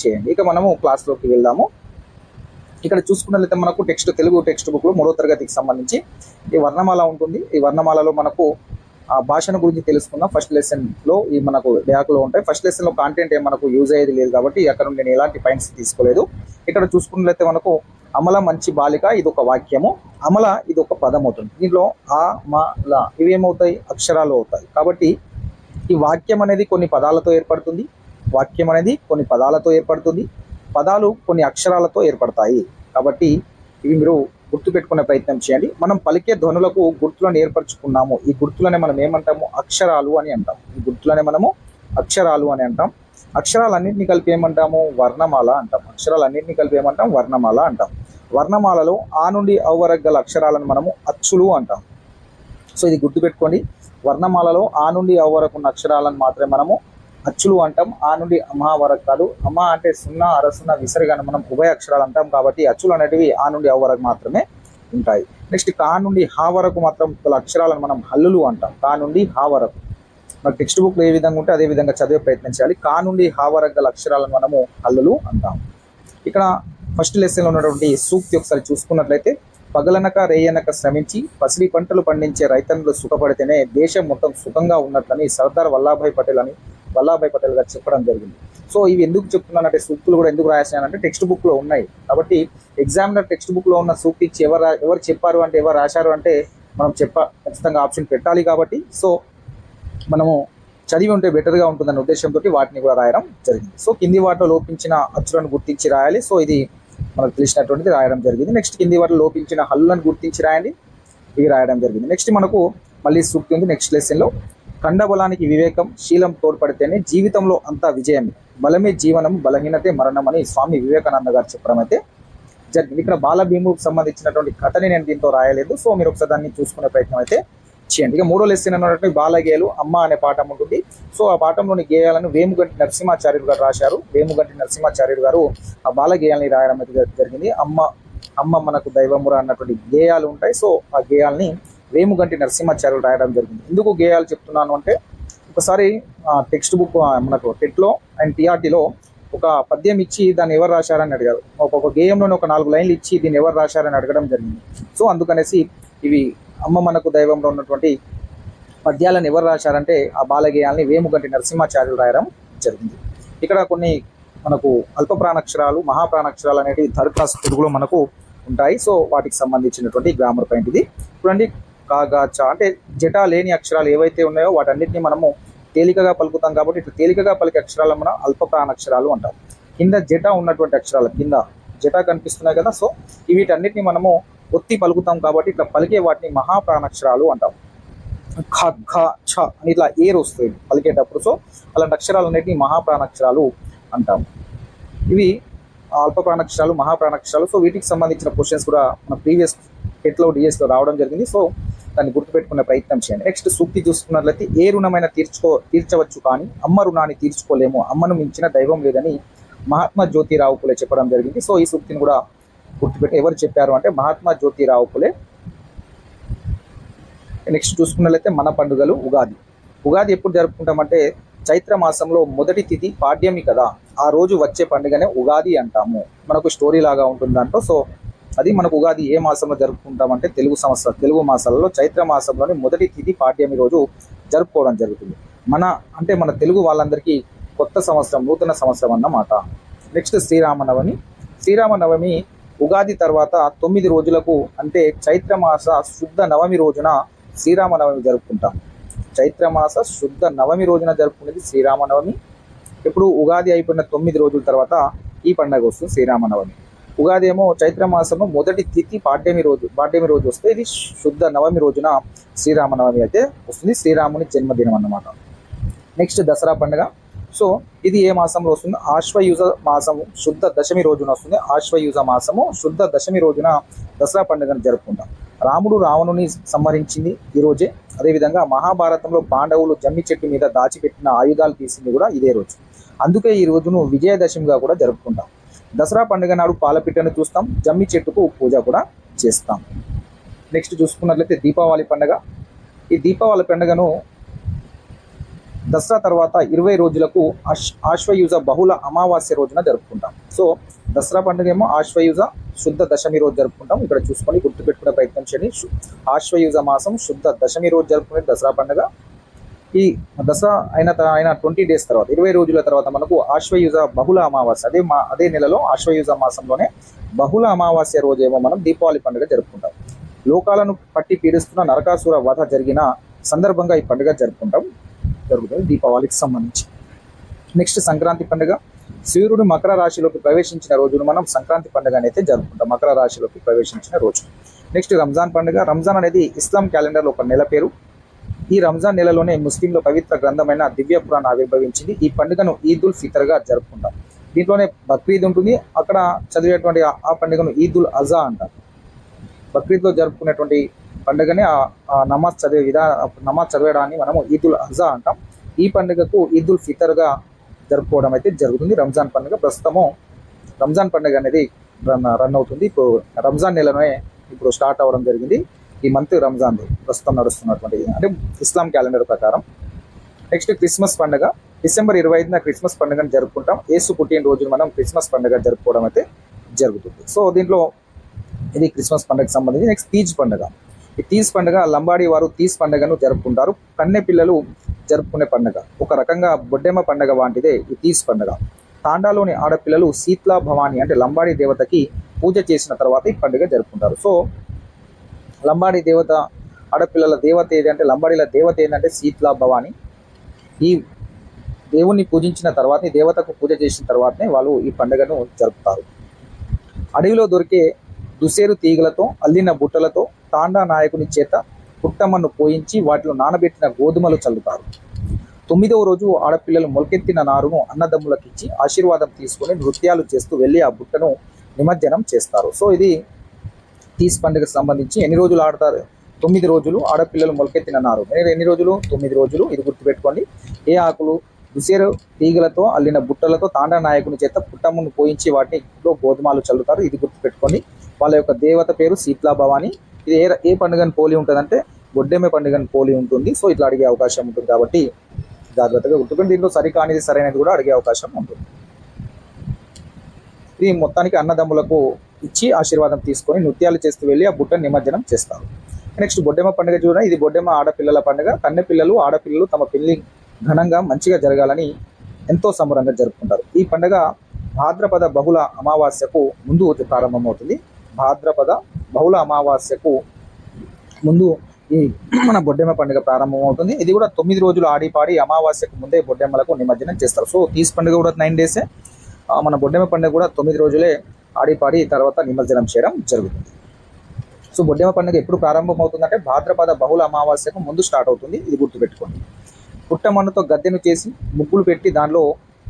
చేయండి. ఇక మనము క్లాస్లోకి వెళ్దాము. ఇక్కడ చూసుకున్నట్లయితే మనకు టెక్స్ట్ తెలుగు టెక్స్ట్ బుక్లో మూడో తరగతికి సంబంధించి ఈ వర్ణమాల ఉంటుంది. ఈ వర్ణమాలలో మనకు ఆ భాషను గురించి తెలుసుకుందాం. ఫస్ట్ లెసన్లో ఈ మనకు బ్యాక్ ఉంటాయి. ఫస్ట్ లెసన్లో కాంటెంట్ ఏం మనకు యూజ్ అయ్యేది లేదు కాబట్టి అక్కడ నుండి నేను ఎలాంటి పాయింట్స్ తీసుకోలేదు. ఇక్కడ చూసుకున్నట్లయితే మనకు అమల మంచి బాలిక ఇది ఒక వాక్యము. అమల ఇది ఒక పదం అవుతుంది. దీంట్లో ఆ మ ల అక్షరాలు అవుతాయి. కాబట్టి ఈ వాక్యం అనేది కొన్ని పదాలతో ఏర్పడుతుంది. వాక్యం అనేది కొన్ని పదాలతో ఏర్పడుతుంది. పదాలు కొన్ని అక్షరాలతో ఏర్పడతాయి. కాబట్టి ఇవి మీరు గుర్తుపెట్టుకునే ప్రయత్నం చేయండి. మనం పలికే ధ్వనులకు గుర్తులను ఏర్పరచుకున్నాము. ఈ గుర్తులనే మనం ఏమంటాము? అక్షరాలు అని అంటాం. ఈ గుర్తులనే మనము అక్షరాలు అని అంటాం. అక్షరాలన్నింటినీ కలిపి ఏమంటాము? వర్ణమాల అంటాం. అక్షరాలన్నింటినీ కలిపి ఏమంటాం? వర్ణమాల అంటాం. వర్ణమాలలో ఆ నుండి అవ్ వరకు గల అక్షరాలను మనము అచ్చులు అంటాం. సో ఇది గుర్తుపెట్టుకోండి. వర్ణమాలలో ఆ నుండి అవ్ వరకు ఉన్న అక్షరాలను మాత్రమే మనము అచ్చులు అంటాం ఆ నుండి అమా వరకు కాదు. అమ్మ అంటే సున్నా అరసున్న విసరిగాను మనం ఉభయ అక్షరాలు అంటాం కాబట్టి అచ్చులు అనేటివి ఆ నుండి అవ వరకు మాత్రమే ఉంటాయి. నెక్స్ట్ కా నుండి హా వరకు మాత్రం గల అక్షరాలను మనం హల్లులు అంటాం. కా నుండి హా వరకు. మన టెక్స్ట్ బుక్లో ఏ విధంగా ఉంటే అదే విధంగా చదివే ప్రయత్నం చేయాలి కా నుండి హా వరకు గల అక్షరాలను మనము హల్లులు అంటాం. ఇక్కడ ఫస్ట్ లెసన్లో ఉన్నటువంటి సూక్తి ఒకసారి చూసుకున్నట్లయితే పగలనక రేయనక శ్రమించి పసిడి పంటలు పండించే రైతన్నులు సుఖపడితేనే దేశం మొత్తం సుఖంగా ఉన్నట్లని సర్దార్ వల్లభాయ్ పటేల్ అని వల్లాభాయ్ పటేల్ గారు చెప్పడం జరిగింది. సో ఇవి ఎందుకు చెప్తున్నానంటే సూక్తులు కూడా ఎందుకు రాశానంటే టెక్స్ట్ బుక్లో ఉన్నాయి. కాబట్టి ఎగ్జామినర్ టెక్స్ట్ బుక్లో ఉన్న సూక్తి ఇచ్చి ఎవరు రా- ఎవరు చెప్పారు అంటే ఎవరు రాశారు అంటే మనం చెప్ప ఖచ్చితంగా ఆప్షన్ పెట్టాలి కాబట్టి. సో మనము చదివి ఉంటే బెటర్గా ఉంటుందన్న ఉద్దేశంతో వాటిని కూడా రాయడం జరిగింది. సో కింది వాటిలో లోపించిన అచ్చులను గుర్తించి రాయాలి. సో ఇది మనకు తెలిసినటువంటిది రాయడం జరిగింది. నెక్స్ట్ కింది వాటిలో లోపించిన హల్లులను గుర్తించి రాయండి. ఇవి రాయడం జరిగింది. నెక్స్ట్ మనకు మళ్ళీ సూక్తి ఉంది. నెక్స్ట్ లెసన్లో కండబలానికి వివేకం శీలం తోడ్పడితేనే జీవితంలో అంతా విజయమే బలమే జీవనం బలహీనతే మరణం అని స్వామి వివేకానంద గారు చెప్పడం అయితే జరిగింది. ఇక్కడ బాలభీముకు సంబంధించినటువంటి కథని నేను దీంతో రాయలేదు. సో మీరు ఒకసారి దాన్ని చూసుకునే ప్రయత్నం అయితే చేయండి. ఇక మూడో లెసన్ అన్నటువంటి బాలగేయాలు అమ్మ అనే పాఠం ఉంటుంది. సో ఆ పాఠంలోని గేయాలను వేముగంటి నరసింహాచార్యుడు గారు రాశారు. వేముగంటి నరసింహాచార్యుడు గారు ఆ బాలగేయాలని రాయడం అయితే జరిగింది. అమ్మ అమ్మ మనకు దైవమురా అన్నటువంటి గేయాలు ఉంటాయి. సో ఆ గేయాల్ని వేముగంటి నరసింహాచార్యులు రాయడం జరిగింది. ఎందుకు గేయాలు చెప్తున్నాను అంటే ఒకసారి టెక్స్ట్ బుక్ మనకు టెట్లో అండ్ టీఆర్టీలో ఒక పద్యం ఇచ్చి దాన్ని ఎవరు రాశారని అడిగారు. ఒక్కొక్క గేయంలోనే ఒక నాలుగు లైన్లు ఇచ్చి దీన్ని ఎవరు రాశారని అడగడం జరిగింది. సో అందుకనేసి ఇవి అమ్మ మనకు దైవంలో ఉన్నటువంటి పద్యాలను ఎవరు రాశారంటే ఆ బాలగేయాల్ని వేముగంటి నరసింహాచార్యులు రాయడం జరిగింది. ఇక్కడ కొన్ని మనకు అల్ప ప్రాణాక్షరాలు మహాప్రాణాక్షరాలు అనేటివి థర్డ్ క్లాస్ తెలుగులో మనకు ఉంటాయి. సో వాటికి సంబంధించినటువంటి గ్రామర్ పాయింట్ ఇది. చూడండి కాగా చ అంటే జట లేని అక్షరాలు ఏవైతే ఉన్నాయో వాటన్నిటిని మనము తేలికగా పలుకుతాం కాబట్టి ఇట్లా తేలికగా పలికే అక్షరాలు మనం అల్ప ప్రాణాక్షరాలు అంటాం. కింద జట ఉన్నటువంటి అక్షరాలు కింద జట కనిపిస్తున్నాయి కదా సో వీటన్నిటిని మనము ఒత్తి పలుకుతాం కాబట్టి ఇట్లా పలికే వాటిని మహాప్రాణాక్షరాలు అంటాం. ఖ ఖ ఛ అని ఇట్లా ఏరు వస్తుంది పలికేటప్పుడు సో అలాంటి అక్షరాలన్నిటిని మహాప్రాణాక్షరాలు అంటాం. ఇవి అల్ప ప్రాణాక్షరాలు మహాప్రాణాక్షరాలు సో వీటికి సంబంధించిన క్వశ్చన్స్ కూడా మన ప్రీవియస్ టెట్లో డిఎస్లో రావడం జరిగింది. సో దాన్ని గుర్తుపెట్టుకునే ప్రయత్నం చేయండి. నెక్స్ట్ సూక్తి చూసుకున్నట్లయితే ఏ రుణమైన తీర్చుకో తీర్చవచ్చు కానీ అమ్మ రుణాన్ని తీర్చుకోలేము అమ్మను మించిన దైవం లేదని మహాత్మా జ్యోతిరావు పులే చెప్పడం జరిగింది. సో ఈ సూక్తిని కూడా గుర్తుపెట్టి ఎవరు చెప్పారు అంటే మహాత్మా జ్యోతిరావు పులే నెక్స్ట్ చూసుకున్నట్లయితే మన పండుగలు ఉగాది. ఉగాది ఎప్పుడు జరుపుకుంటామంటే చైత్ర మాసంలో మొదటి తిథి పాడ్యమి కదా. ఆ రోజు వచ్చే పండుగనే ఉగాది అంటాము. మనకు స్టోరీ లాగా ఉంటుంది దాంట్లో. సో అది మనకు ఉగాది ఏ మాసంలో జరుపుకుంటామంటే తెలుగు సంవత్సరం తెలుగు మాసాలలో చైత్ర మాసంలోని మొదటి తిథి పాడ్యమి రోజు జరుపుకోవడం జరుగుతుంది. మన అంటే మన తెలుగు వాళ్ళందరికీ కొత్త సంవత్సరం నూతన సంవత్సరం అన్నమాట. నెక్స్ట్ శ్రీరామనవమి. శ్రీరామనవమి ఉగాది తర్వాత తొమ్మిది రోజులకు అంటే చైత్రమాస శుద్ధ నవమి రోజున శ్రీరామనవమి జరుపుకుంటాం. చైత్రమాస శుద్ధ నవమి రోజున జరుపుకునేది శ్రీరామనవమి. ఇప్పుడు ఉగాది అయిపోయిన తొమ్మిది రోజుల తర్వాత ఈ పండగ వస్తుంది శ్రీరామనవమి. ఉగాది ఏమో చైత్రమాసంలో మొదటి తిథి పాడ్యమి రోజు పాడ్యమి రోజు వస్తే ఇది శుద్ధ నవమి రోజున శ్రీరామనవమి అయితే వస్తుంది. శ్రీరాముని జన్మదినం అన్నమాట. నెక్స్ట్ దసరా పండుగ. సో ఇది ఏ మాసంలో వస్తుంది? ఆశ్వయుజ మాసము శుద్ధ దశమి రోజున వస్తుంది. ఆశ్వయుజ మాసము శుద్ధ దశమి రోజున దసరా పండుగను జరుపుకుంటాం. రాముడు రావణుని సంహరించింది ఈరోజే అదేవిధంగా మహాభారతంలో పాండవులు జమ్మి చెట్టు మీద దాచిపెట్టిన ఆయుధాలు తీసింది కూడా ఇదే రోజు. అందుకే ఈ రోజును విజయదశమిగా కూడా జరుపుకుంటాం. దసరా పండుగ నాడు పాలపిట్టను చూస్తాం జమ్మి చెట్టుకు పూజ కూడా చేస్తాం. నెక్స్ట్ చూసుకున్నట్లయితే దీపావళి పండుగ. ఈ దీపావళి పండుగను దసరా తర్వాత ఇరవై రోజులకు ఆశ్ ఆశ్వయుజ బహుళ అమావాస్య రోజున జరుపుకుంటాం. సో దసరా పండుగ ఏమో ఆశ్వయుజ శుద్ధ దశమి రోజు జరుపుకుంటాం. ఇక్కడ చూసుకొని గుర్తుపెట్టుకునే ప్రయత్నం చేయండి. ఆశ్వయుజ మాసం శుద్ధ దశమి రోజు జరుపుకునే దసరా పండుగ. ఈ దసరా అయిన త- అయిన ట్వంటీ డేస్ తర్వాత ఇరవై రోజుల తర్వాత మనకు ఆశ్వయుజ బహుళ అమావాస్య అదే మా అదే నెలలో ఆశ్వయుజ మాసంలోనే బహుళ అమావాస్య రోజేమో మనం దీపావళి పండుగ జరుపుకుంటాం. లోకాలను పట్టి పీడిస్తున్న నరకాసుర వధ జరిగిన సందర్భంగా ఈ పండుగ జరుపుకుంటాం జరుగుతుంది దీపావళికి సంబంధించి. నెక్స్ట్ సంక్రాంతి పండుగ సూర్యుడు మకర రాశిలోకి ప్రవేశించిన రోజును మనం సంక్రాంతి పండుగ అయితే జరుపుకుంటాం మకర రాశిలోకి ప్రవేశించిన రోజు. నెక్స్ట్ రంజాన్ పండుగ రంజాన్ అనేది ఇస్లాం క్యాలెండర్లో ఒక నెల పేరు. ఈ రంజాన్ నెలలోనే ముస్లింల పవిత్ర గ్రంథమైన దివ్య పురాణ ఆవిర్భవించింది. ఈ పండుగను ఈద్ ఉల్ జరుపుకుంటాం. దీంట్లోనే బక్రీద్ ఉంటుంది. అక్కడ చదివేటువంటి ఆ- పండుగను ఈద్ ఉల్ అజా అంటారు. బక్రీద్లో జరుపుకునేటువంటి పండుగనే ఆ నమాజ్ చదివే విధా నమాజ్ చదివేయడాన్ని మనము ఈద్ ఉల్ అజా అంటాం. ఈ పండుగకు ఈద్ ఉల్ ఫితర్గా జరుపుకోవడం అయితే జరుగుతుంది. రంజాన్ పండుగ ప్రస్తుతము రంజాన్ పండుగ అనేది రన్ రన్ అవుతుంది. ఇప్పుడు రంజాన్ నెలనే ఇప్పుడు స్టార్ట్ అవ్వడం జరిగింది. ఈ మంత్ రంజాన్ ప్రస్తుతం నడుస్తున్నటువంటి అంటే ఇస్లాం క్యాలెండర్ ప్రకారం. నెక్స్ట్ క్రిస్మస్ పండుగ. డిసెంబర్ ఇరవై ఐదున క్రిస్మస్ పండుగను జరుపుకుంటాం. ఏసు పుట్టిన రోజున మనం క్రిస్మస్ పండుగ జరుపుకోవడం అయితే జరుగుతుంది. సో దీంట్లో ఇది క్రిస్మస్ పండుగకి సంబంధించి నెక్స్ట్ తీజ్ పండుగ. ఈ తీజ్ పండుగ లంబాడి వారు తీజ్ పండుగను జరుపుకుంటారు. కన్నె పిల్లలు జరుపుకునే పండుగ. ఒక రకంగా బొడ్డెమ్మ పండుగ వంటిదే ఈ తీజ్ పండుగ. తాండాలోని ఆడపిల్లలు శీత్లా భవాని అంటే లంబాడి దేవతకి పూజ చేసిన తర్వాత ఈ పండుగ జరుపుకుంటారు. సో లంబాడి దేవత ఆడపిల్లల దేవత ఏదంటే లంబాడిల లంబాడీల దేవత ఏంటంటే శీత్లా భవాని. ఈ దేవుణ్ణి పూజించిన తర్వాత దేవతకు పూజ చేసిన తర్వాతనే వాళ్ళు ఈ పండుగను జరుపుతారు. అడవిలో దొరికే దుసేరు తీగలతో అల్లిన బుట్టలతో తాండా నాయకుని చేత పుట్టమ్మను పోయించి వాటిలో నానబెట్టిన గోధుమలు చల్లుతారు. తొమ్మిదవ రోజు ఆడపిల్లలు మొలకెత్తిన నారును అన్నదమ్ములకిచ్చి ఆశీర్వాదం తీసుకొని నృత్యాలు చేస్తూ వెళ్ళి ఆ బుట్టను నిమజ్జనం చేస్తారు. సో ఇది తీస్ పండుగకు సంబంధించి ఎన్ని రోజులు ఆడతారు? తొమ్మిది రోజులు ఆడపిల్లలు మొలకెత్తిన నారు ఎన్ని ఎన్ని రోజులు? తొమ్మిది రోజులు. ఇది గుర్తుపెట్టుకోండి. ఏ ఆకులు? దుసేరు తీగలతో అల్లిన బుట్టలతో తాండ నాయకుని చేత పుట్టమ్మను పోయించి వాటిలో గోధుమలు చల్లుతారు. ఇది గుర్తుపెట్టుకోండి. వాళ్ళ యొక్క దేవత పేరు శీతలా భవాని ఇది ఏ ఏ పండుగను పోలి ఉంటుందంటే గొడ్డెమ్మ పండుగను పోలి ఉంటుంది. సో ఇట్లా అడిగే అవకాశం ఉంటుంది కాబట్టి జాగ్రత్తగా గుర్తుకొని దీంట్లో సరికానిది సరైనది కూడా అడిగే అవకాశం ఉంటుంది. ఇది మొత్తానికి అన్నదమ్ములకు ఇచ్చి ఆశీర్వాదం తీసుకొని నృత్యాలు చేస్తూ వెళ్ళి ఆ బుట్టను నిమజ్జనం చేస్తారు. నెక్స్ట్ బొడ్డెమ్మ పండుగ చూడండి. ఇది బొడ్డెమ్మ ఆడపిల్లల పండుగ. కన్నె పిల్లలు ఆడపిల్లలు తమ పెళ్ళి ఘనంగా మంచిగా జరగాలని ఎంతో సంబరంగా జరుపుకుంటారు. ఈ పండుగ భాద్రపద బహుళ అమావాస్యకు ముందు ప్రారంభమవుతుంది. భాద్రపద బహుళ అమావాస్యకు ముందు ఈ మన బొడ్డెమ్మ పండుగ ప్రారంభమవుతుంది. ఇది కూడా తొమ్మిది రోజులు ఆడి పాడి అమావాస్యకు ముందే బొడ్డెమ్మలకు నిమజ్జనం చేస్తారు. సో తీస్ పండుగ కూడా నైన్ డేసే మన బొడ్డెమ్మ పండుగ కూడా తొమ్మిది రోజులే ఆడిపాడి తర్వాత నిమజ్జనం చేయడం జరుగుతుంది. సో బొడ్డెమ్మ పండుగ ఎప్పుడు ప్రారంభమవుతుందంటే భాద్రపద బహుళ అమావాస్యకు ముందు స్టార్ట్ అవుతుంది. ఇది గుర్తుపెట్టుకోండి. పుట్టమన్నుతో గద్దెను చేసి ముగ్గులు పెట్టి దానిలో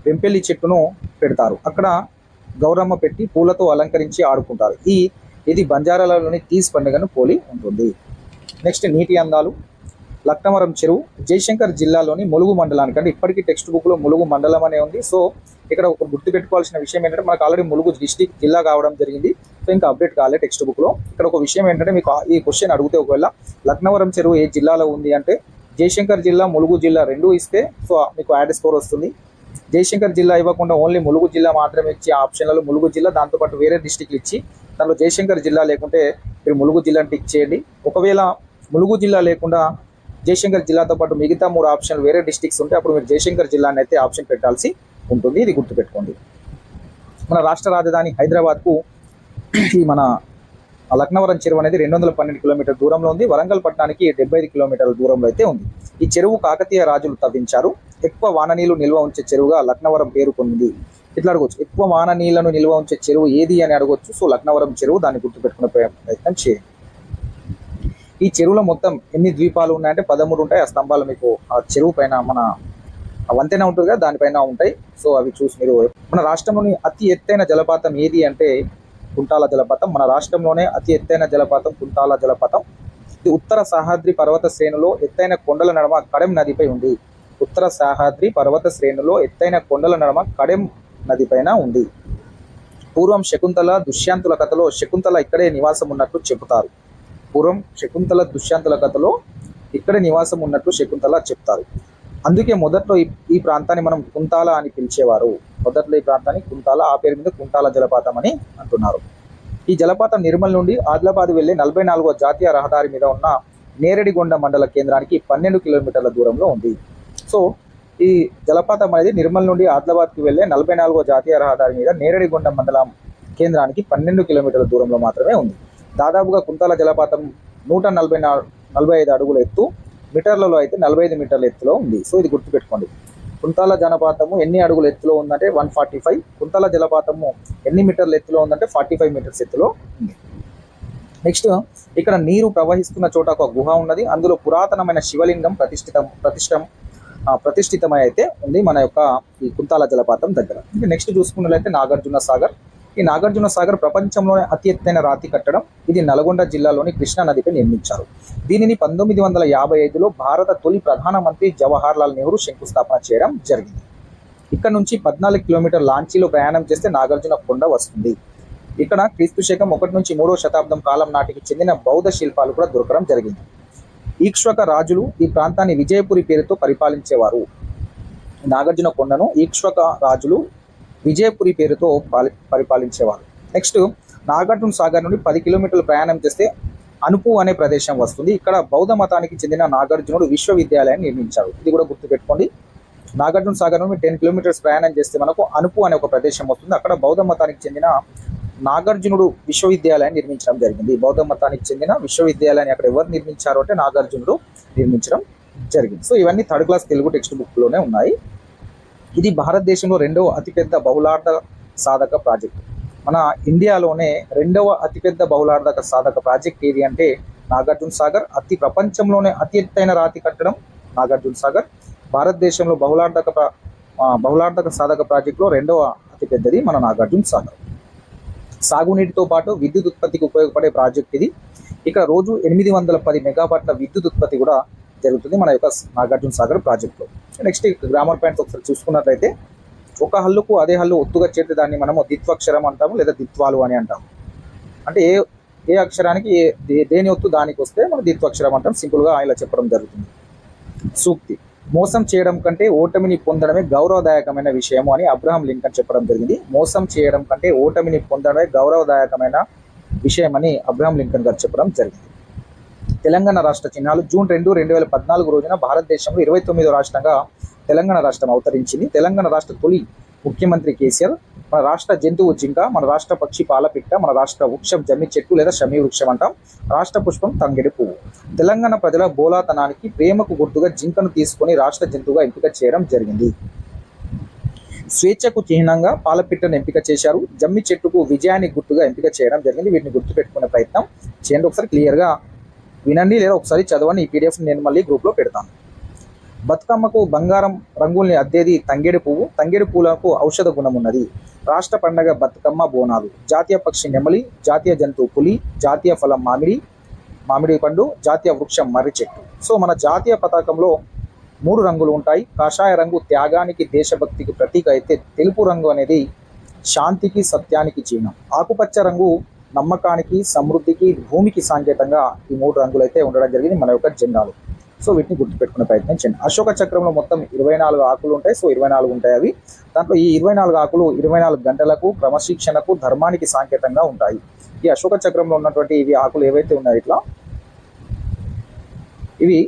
వెంపెల్లి చెట్టును పెడతారు. అక్కడ గౌరమ్మ పెట్టి పూలతో అలంకరించి ఆడుకుంటారు. ఈ ఇది బంజారాలలోని తీస్ పండుగను పోలి ఉంటుంది. నెక్స్ట్ నీటి అందాలు. లక్నవరం చెరువు జయశంకర్ జిల్లాలోని ములుగు మండలానికి అంటే ఇప్పటికీ టెక్స్ట్ బుక్లో ములుగు మండలం అనే ఉంది. సో ఇక్కడ ఒక గుర్తు పెట్టుకోవాల్సిన విషయం ఏంటంటే మనకు ఆల్రెడీ ములుగు డిస్టిక్ జిల్లా కావడం జరిగింది. సో ఇంకా అప్డేట్ కాలే టెక్స్ట్ బుక్లో. ఇక్కడ ఒక విషయం ఏంటంటే మీకు ఈ క్వశ్చన్ అడిగితే ఒకవేళ లక్నవరం చెరువు ఏ జిల్లాలో ఉంది అంటే జయశంకర్ జిల్లా ములుగు జిల్లా రెండు ఇస్తే సో మీకు యాడ్ స్కోర్ వస్తుంది. జయశంకర్ జిల్లా ఇవ్వకుండా ఓన్లీ ములుగు జిల్లా మాత్రమే ఇచ్చి ఆప్షన్లలో ములుగు జిల్లా దాంతోపాటు వేరే డిస్టిక్లు ఇచ్చి దానిలో జయశంకర్ జిల్లా లేకుంటే మీరు ములుగు జిల్లాని టిక్ చేయండి. ఒకవేళ ములుగు జిల్లా లేకుండా జయశంకర్ జిల్లాతో పాటు మిగతా మూడు ఆప్షన్లు వేరే డిస్టిక్స్ ఉంటే అప్పుడు మీరు జయశంకర్ జిల్లాని అయితే ఆప్షన్ పెట్టాల్సి ఉంటుంది. ఇది గుర్తుపెట్టుకోండి. మన రాష్ట్ర రాజధాని హైదరాబాద్కు ఈ మన లక్నవరం చెరువు అనేది రెండు వందల పన్నెండు కిలోమీటర్ దూరంలో ఉంది. వరంగల్ పట్టణానికి డెబ్బై ఐదు కిలోమీటర్ల దూరంలో అయితే ఉంది. ఈ చెరువు కాకతీయ రాజులు తవ్వించారు. ఎక్కువ వాన నీళ్ళు నిల్వ ఉంచే చెరువుగా లక్నవరం పేరు పొందింది ఇట్లా అడగవచ్చు ఎక్కువ వాన నీళ్ళను నిల్వ ఉంచే చెరువు ఏది అని అడగవచ్చు సో లక్నవరం చెరువు దాన్ని గుర్తుపెట్టుకునే ప్రయత్నం చేయండి. ఈ చెరువులో మొత్తం ఎన్ని ద్వీపాలు ఉన్నాయంటే పదమూడు ఉంటాయి. ఆ స్తంభాలు మీకు ఆ చెరువు పైన మన వంతెన ఉంటుంది కదా దానిపైన ఉంటాయి. సో అవి చూసి మీరు మన రాష్ట్రంలోని అతి ఎత్తైన జలపాతం ఏది అంటే కుంటాల జలపాతం. మన రాష్ట్రంలోనే అతి ఎత్తైన జలపాతం కుంటాల జలపాతం. ఇది ఉత్తర సహాద్రి పర్వత శ్రేణులో ఎత్తైన కొండల నడమ కడెం నదిపై ఉంది. ఉత్తర సహాద్రి పర్వత శ్రేణులో ఎత్తైన కొండల నడమ కడెం నదిపైన ఉంది. పూర్వం శకుంతల దుష్యాంతుల కథలో శకుంతల ఇక్కడే నివాసం ఉన్నట్లు చెబుతారు. పూర్వం శకుంతల దుష్యాంతుల కథలో ఇక్కడ నివాసం ఉన్నట్లు శకుంతల చెప్తారు. అందుకే మొదట్లో ఈ ఈ ప్రాంతాన్ని మనం కుంతాల అని పిలిచేవారు. మొదట్లో ఈ ప్రాంతాన్ని కుంతాల ఆ పేరు మీద కుంతాల జలపాతం అని అంటున్నారు. ఈ జలపాతం నిర్మల్ నుండి ఆదిలాబాద్ వెళ్ళే నలభై నాలుగో జాతీయ రహదారి మీద ఉన్న నేరడిగొండ మండల కేంద్రానికి పన్నెండు కిలోమీటర్ల దూరంలో ఉంది. సో ఈ జలపాతం అనేది నిర్మల్ నుండి ఆదిలాబాద్కి వెళ్ళే నలభై నాలుగో జాతీయ రహదారి మీద నేరడిగొండ మండలం కేంద్రానికి పన్నెండు కిలోమీటర్ల దూరంలో మాత్రమే ఉంది. దాదాపుగా కుంతాల జలపాతం నూట నలభై నలభై ఐదు అడుగుల ఎత్తు మీటర్లలో అయితే నలభై ఐదు మీటర్ల ఎత్తులో ఉంది. సో ఇది గుర్తుపెట్టుకోండి. కుంతాల జలపాతము ఎన్ని అడుగుల ఎత్తులో ఉందంటే వన్ ఫార్టీ ఫైవ్. కుంతాల జలపాతము ఎన్ని మీటర్ల ఎత్తులో ఉందంటే ఫార్టీ ఫైవ్ మీటర్స్ ఎత్తులో ఉంది. నెక్స్ట్ ఇక్కడ నీరు ప్రవహిస్తున్న చోట ఒక గుహ ఉన్నది. అందులో పురాతనమైన శివలింగం ప్రతిష్ఠితం ప్రతిష్టం ప్రతిష్ఠితమై అయితే ఉంది మన యొక్క ఈ కుంతాల జలపాతం దగ్గర. ఇంకా నెక్స్ట్ చూసుకున్నట్లయితే నాగార్జున సాగర్. ఈ నాగార్జున సాగర్ ప్రపంచంలోనే అతి ఎత్తైన రాతి కట్టడం ఇది నల్గొండ జిల్లాలోని కృష్ణా నదిపై నిర్మించారు. దీనిని పంతొమ్మిది వందల యాభై ఐదులో భారత తొలి ప్రధానమంత్రి జవహర్ లాల్ నెహ్రూ శంకుస్థాపన చేయడం జరిగింది. ఇక్కడ నుంచి పద్నాలుగు కిలోమీటర్ లాంచీలో ప్రయాణం చేస్తే నాగార్జున కొండ వస్తుంది. ఇక్కడ క్రీస్తు శకం ఒకటి నుంచి మూడో శతాబ్దం కాలం నాటికి చెందిన బౌద్ధ శిల్పాలు కూడా దొరకడం జరిగింది. ఈక్ష్వక రాజులు ఈ ప్రాంతాన్ని విజయపురి పేరుతో పరిపాలించేవారు. నాగార్జున కొండను ఈక్ష్వక రాజులు విజయపురి పేరుతో పాలి- పరిపాలించేవారు. నెక్స్ట్ నాగార్జున సాగర్ నుండి పది కిలోమీటర్లు ప్రయాణం చేస్తే అనుపు అనే ప్రదేశం వస్తుంది. ఇక్కడ బౌద్ధ మతానికి చెందిన నాగార్జునుడు విశ్వవిద్యాలయాన్ని నిర్మించారు. ఇది కూడా గుర్తుపెట్టుకోండి. నాగార్జున సాగర్ నుండి టెన్ కిలోమీటర్స్ ప్రయాణం చేస్తే మనకు అనుపు అనే ఒక ప్రదేశం వస్తుంది. అక్కడ బౌద్ధ మతానికి చెందిన నాగార్జునుడు విశ్వవిద్యాలయాన్ని నిర్మించడం జరిగింది. బౌద్ధ మతానికి చెందిన విశ్వవిద్యాలయాన్ని అక్కడ ఎవరు నిర్మించారు అంటే నాగార్జునుడు నిర్మించడం జరిగింది. సో ఇవన్నీ థర్డ్ క్లాస్ తెలుగు టెక్స్ట్ బుక్లోనే ఉన్నాయి. ఇది భారతదేశంలో రెండవ అతిపెద్ద బహుళార్థ సాధక ప్రాజెక్ట్. మన ఇండియాలోనే రెండవ అతిపెద్ద బహుళార్థక సాధక ప్రాజెక్ట్ ఏది అంటే నాగార్జున సాగర్. అతి ప్రపంచంలోనే అతి ఎత్తైన రాతి కట్టడం నాగార్జున సాగర్. భారతదేశంలో బహుళార్థక బహుళార్థక సాధక ప్రాజెక్టులో రెండవ అతిపెద్దది మన నాగార్జున సాగర్. సాగునీటితో పాటు విద్యుత్ ఉత్పత్తికి ఉపయోగపడే ప్రాజెక్ట్ ఇది. ఇక్కడ రోజు ఎనిమిది వందల పది మెగావాట్ల విద్యుత్ ఉత్పత్తి కూడా జరుగుతుంది మన యొక్క నాగార్జున సాగర్ ప్రాజెక్టులో. నెక్స్ట్ గ్రామర్ పాయింట్స్ ఒకసారి చూసుకున్నట్లయితే ఒక హల్లుకు అదే హల్లు ఒత్తుగా చేరితే దాన్ని మనము దిత్వక్షరం అంటాము లేదా దిత్వాలు అని అంటాము. అంటే ఏ ఏ అక్షరానికి ఏ దే- దేని ఒత్తు దానికి వస్తే మనం దిత్వక్షరం అంటాం సింపుల్గా ఇలా చెప్పడం జరుగుతుంది. సూక్తి. మోసం చేయడం కంటే ఓటమిని పొందడమే గౌరవదాయకమైన విషయము అని అబ్రహం లింకన్ చెప్పడం జరిగింది. మోసం చేయడం కంటే ఓటమిని పొందడమే గౌరవదాయకమైన విషయం అని అబ్రహం లింకన్ గారు చెప్పడం జరిగింది. తెలంగాణ రాష్ట్ర చిహ్నాలు జూన్ రెండు రెండు వేల పద్నాలుగు రోజున భారతదేశంలో ఇరవై తొమ్మిదో రాష్ట్రంగా తెలంగాణ రాష్ట్రం అవతరించింది. తెలంగాణ రాష్ట్ర తొలి ముఖ్యమంత్రి కేసీఆర్ మన రాష్ట్ర జంతువు జింక మన రాష్ట్ర పక్షి పాలపిట్ట మన రాష్ట్ర వృక్షం జమ్మి చెట్టు లేదా షమీ వృక్షం అంటాం. రాష్ట్ర పుష్పం తంగెడి పువ్వు. తెలంగాణ ప్రజల బోలాతనానికి ప్రేమకు గుర్తుగా జింకను తీసుకొని రాష్ట్ర జంతువుగా ఎంపిక చేయడం జరిగింది. స్వేచ్ఛకు చిహ్నంగా పాలపిట్టను ఎంపిక చేశారు. జమ్మి చెట్టుకు విజయానికి గుర్తుగా ఎంపిక చేయడం జరిగింది. వీటిని గుర్తుపెట్టుకునే ప్రయత్నం చేయండి. ఒకసారి క్లియర్గా వినండి లేదా ఒకసారి చదవండి. ఈ పీడిఎఫ్ నేను మళ్ళీ గ్రూప్లో పెడతాను. బతుకమ్మకు బంగారం రంగుల్ని అద్దేది తంగేడు పువ్వు. తంగేడు పూలకు ఔషధ గుణం ఉన్నది. రాష్ట్ర పండగ బతుకమ్మ బోనాలు. జాతీయ పక్షి నెమలి జాతీయ జంతువు పులి జాతీయ ఫలం మామిడి మామిడి పండు జాతీయ వృక్షం మర్రి చెట్టు. సో మన జాతీయ పతాకంలో మూడు రంగులు ఉంటాయి. కాషాయ రంగు త్యాగానికి దేశభక్తికి ప్రతీక అయితే తెలుపు రంగు అనేది శాంతికి సత్యానికి చిహ్నం ఆకుపచ్చ రంగు నమ్మకానికి సమృద్ధికి భూమికి సాంకేతంగా ఈ మూడు రంగులు అయితే ఉండడం జరిగింది మన యొక్క జెండాలు. సో వీటిని గుర్తుపెట్టుకునే ప్రయత్నం చేయండి. అశోక చక్రంలో మొత్తం ఇరవై నాలుగు ఆకులు ఉంటాయి. సో ఇరవై నాలుగు ఉంటాయి అవి. దాంట్లో ఈ ఇరవై నాలుగు ఆకులు ఇరవై నాలుగు గంటలకు క్రమశిక్షణకు ధర్మానికి సాంకేతంగా ఉంటాయి. ఈ అశోక చక్రంలో ఉన్నటువంటి ఇవి ఆకులు ఏవైతే ఉన్నాయో ఇట్లా ఇవి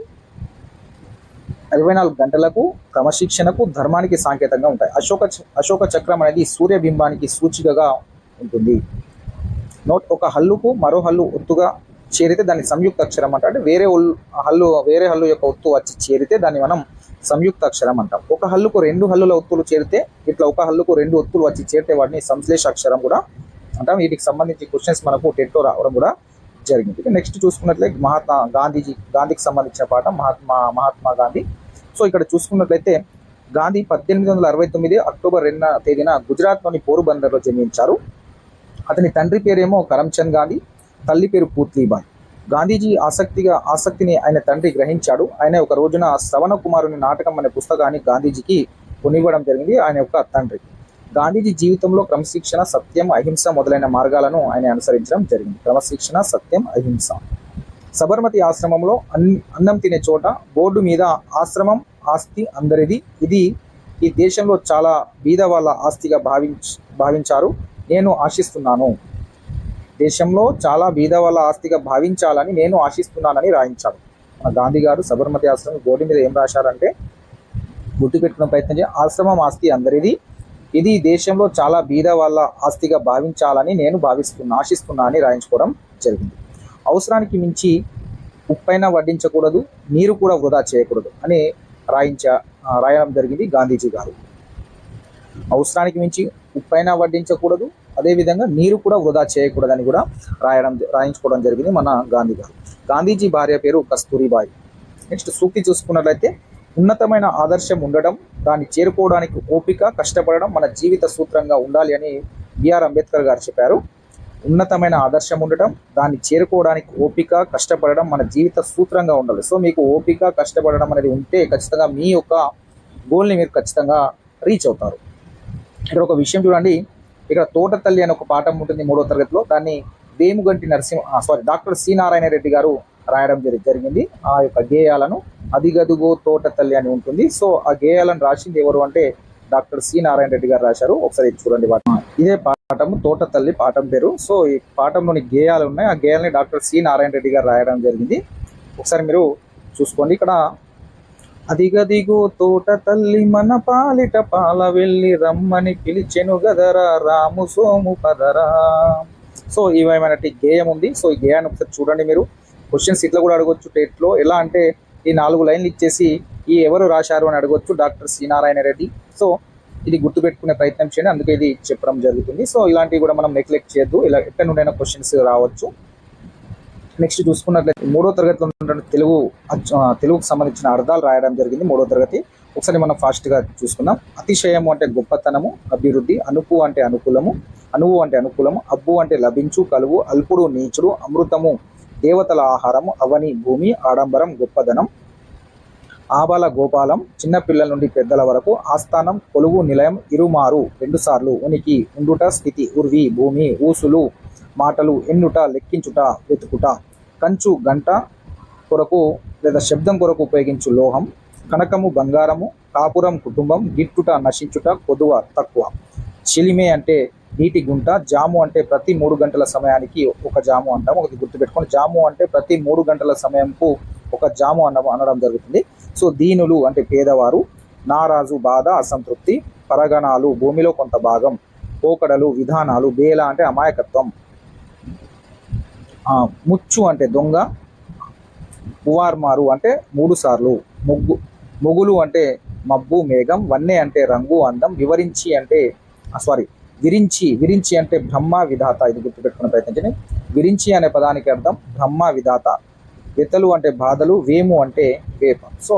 ఇరవై నాలుగు గంటలకు క్రమశిక్షణకు ధర్మానికి సాంకేతంగా ఉంటాయి. అశోక అశోక చక్రం అనేది సూర్యబింబానికి సూచికగా ఉంటుంది. నోట్ ఒక హల్లుకు మరో హల్లు ఒత్తుగా చేరితే దాన్ని సంయుక్త అక్షరం అంట అంటే వేరే హల్లు వేరే హల్లు యొక్క ఒత్తు వచ్చి చేరితే దాన్ని మనం సంయుక్త అక్షరం అంటాం. ఒక హల్లుకు రెండు హల్లుల ఒత్తులు చేరితే ఇట్లా ఒక హల్లుకు రెండు ఒత్తులు వచ్చి చేరితే వాటిని సంశ్లేష అక్షరం కూడా అంటాం. వీటికి సంబంధించి క్వశ్చన్స్ మనకు టెట్లో రావడం కూడా జరిగింది. నెక్స్ట్ చూసుకున్నట్లయితే మహాత్మా గాంధీజీ గాంధీకి సంబంధించిన పాఠం మహాత్మా మహాత్మా గాంధీ. సో ఇక్కడ చూసుకున్నట్లయితే గాంధీ పద్దెనిమిది వందల అరవై తొమ్మిది అక్టోబర్ రెండున తేదీన గుజరాత్లోని పోరుబందర్లో జన్మించారు. అతని తండ్రి పేరేమో కరమ్చంద్ గాంధీ తల్లి పేరు పూత్లీబాయ్. గాంధీజీ ఆసక్తిగా ఆసక్తిని ఆయన తండ్రి గ్రహించాడు. ఆయన ఒక రోజున శ్రవణ కుమారుని నాటకం అనే పుస్తకాన్ని గాంధీజీకి కొనివ్వడం జరిగింది ఆయన యొక్క తండ్రి. గాంధీజీ జీవితంలో క్రమశిక్షణ సత్యం అహింస మొదలైన మార్గాలను ఆయన అనుసరించడం జరిగింది. క్రమశిక్షణ సత్యం అహింస. సబర్మతి ఆశ్రమంలో అన్ అన్నం తినే చోట బోర్డు మీద ఆశ్రమం ఆస్తి అందరిది. ఇది ఈ దేశంలో చాలా బీద వాళ్ళ ఆస్తిగా భావించ భావించారు. నేను ఆశిస్తున్నాను. దేశంలో చాలా బీద వాళ్ళ ఆస్తిగా భావించాలని నేను ఆశిస్తున్నానని రాయించాడు. మన గాంధీ గారు సబర్మతి ఆశ్రమం బోర్డు మీద ఏం రాశారంటే గుర్తుపెట్టుకునే ప్రయత్నం చేయ. ఆశ్రమం ఆస్తి అందరిది. ఇది దేశంలో చాలా బీద వాళ్ళ ఆస్తిగా భావించాలని నేను భావిస్తున్నా ఆశిస్తున్నా అని రాయించుకోవడం జరిగింది. అవసరానికి మించి ఉప్పైన వడ్డించకూడదు నీరు కూడా వృధా చేయకూడదు అని రాయించ రాయడం జరిగింది గాంధీజీ గారు. అవసరానికి మించి ఉప్పైనా వడ్డించకూడదు. అదేవిధంగా నీరు కూడా వృధా చేయకూడదని కూడా రాయడం రాయించుకోవడం జరిగింది మన గాంధీ గారు. గాంధీజీ భార్య పేరు కస్తూరిబాయి. నెక్స్ట్ సూక్తి చూసుకున్నట్లయితే ఉన్నతమైన ఆదర్శం ఉండడం దాన్ని చేరుకోవడానికి ఓపిక కష్టపడడం మన జీవిత సూత్రంగా ఉండాలి అని బిఆర్ అంబేద్కర్ గారు చెప్పారు. ఉన్నతమైన ఆదర్శం ఉండడం దాన్ని చేరుకోవడానికి ఓపిక కష్టపడడం మన జీవిత సూత్రంగా ఉండాలి. సో మీకు ఓపిక కష్టపడడం అనేది ఉంటే ఖచ్చితంగా మీ యొక్క గోల్ని మీరు ఖచ్చితంగా రీచ్ అవుతారు. ఇక్కడ ఒక విషయం చూడండి. ఇక్కడ తోట తల్లి అనే ఒక పాఠం ఉంటుంది మూడో తరగతిలో. దాన్ని Vemuganti Narasimha sorry doctor C Narayana Reddy garu రాయడం జరి జరిగింది. ఆ యొక్క గేయాలను అదిగదుగో తోట తల్లి అని ఉంటుంది. సో ఆ గేయాలను రాసింది ఎవరు అంటే డాక్టర్ సి నారాయణ రెడ్డి గారు రాశారు. ఒకసారి చూడండి పాఠం ఇదే పాఠం తోట తల్లి పాఠం పేరు. సో ఈ పాఠంలోని గేయాలు ఉన్నాయి. ఆ గేయాలని డాక్టర్ సి నారాయణ రెడ్డి గారు రాయడం జరిగింది. ఒకసారి మీరు చూసుకోండి. ఇక్కడ అదిగదిగో తోట తల్లి మన పాలిట పాల వెళ్ళి రమ్మని పిలిచెను గదరా రాము సోము పదరా. సో ఇవేమైనటి గేయం ఉంది. సో ఈ గేయాన్ని ఒకసారి చూడండి మీరు. క్వశ్చన్స్ ఇట్లా కూడా అడగొచ్చు. టెట్లో ఎలా అంటే ఈ నాలుగు లైన్లు ఇచ్చేసి ఈ ఎవరు రాశారు అని అడగొచ్చు. డాక్టర్ శ్రీనారాయణ రెడ్డి. సో ఇది గుర్తుపెట్టుకునే ప్రయత్నం చేయండి. అందుకే ఇది చెప్పడం జరుగుతుంది. సో ఇలాంటివి కూడా మనం నెగ్లెక్ట్ చేయొద్దు. ఇలా ఎక్కడ నుండైనా క్వశ్చన్స్ రావచ్చు. నెక్స్ట్ చూసుకున్నట్లయితే మూడో తరగతిలో ఉన్నటువంటి తెలుగు తెలుగుకు సంబంధించిన అర్థాలు రాయడం జరిగింది మూడో తరగతి. ఒకసారి మనం ఫాస్ట్గా చూసుకుందాం. అతిశయము అంటే గొప్పతనము అభివృద్ధి అనుపు అంటే అనుకూలము అనువు అంటే అనుకూలము అబ్బు అంటే లభించు కలువు అల్పుడు నీచుడు అమృతము దేవతల ఆహారము అవని భూమి ఆడంబరం గొప్పదనం ఆబాల గోపాలం చిన్నపిల్లల నుండి పెద్దల వరకు ఆస్థానం కొలువు నిలయం ఇరుమారు రెండుసార్లు ఉనికి ఉండుట స్థితి ఉర్వి భూమి ఊసులు మాటలు ఎన్నుట లెక్కించుట వెతుకుట. కంచు గంట కొరకు లేదా శబ్దం కొరకు ఉపయోగించు లోహం కనకము బంగారము కాపురం కుటుంబం గిట్టుట నశించుట కొదువ తక్కువ. చిలిమే అంటే నీటి గుంట జాము అంటే ప్రతి మూడు గంటల సమయానికి ఒక జాము అంటాం ఒకటి గుర్తుపెట్టుకోండి జాము అంటే ప్రతి మూడు గంటల సమయంకు ఒక జాము అన్న అనడం జరుగుతుంది. సో దీనులు అంటే పేదవారు నారాజు బాధ అసంతృప్తి పరగణాలు భూమిలో కొంత భాగం పోకడలు విధానాలు బేల అంటే అమాయకత్వం ముచ్చు అంటే దొంగ పువార్మారు అంటే మూడు సార్లు ముగ్గు మొగులు అంటే మబ్బు మేఘం వన్నె అంటే రంగు అందం వివరించి అంటే సారీ విరించి విరించి అంటే బ్రహ్మ విధాత ఇది గుర్తుపెట్టుకునే ప్రయత్నించండి విరించి అనే పదానికి అర్థం బ్రహ్మ విధాత. విత్తలు అంటే బాధలు వేము అంటే వేప. సో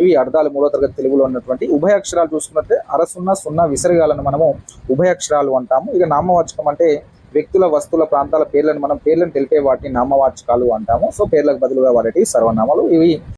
ఇవి అర్థాలు మూడో తరగతి తెలుగులో ఉన్నటువంటి ఉభయ అక్షరాలు చూసుకున్నట్లయితే అరసున్న సున్నా విసరగాలను మనము ఉభయ అక్షరాలు అంటాము. ఇక నామవాచకం అంటే వ్యక్తుల వస్తువుల ప్రాంతాల పేర్లను మనం పేర్లను తెలిపే వాటిని నామవాచకాలు అంటాము. సో పేర్లకు బదులుగా వాడేటి సర్వనామాలు. ఇవి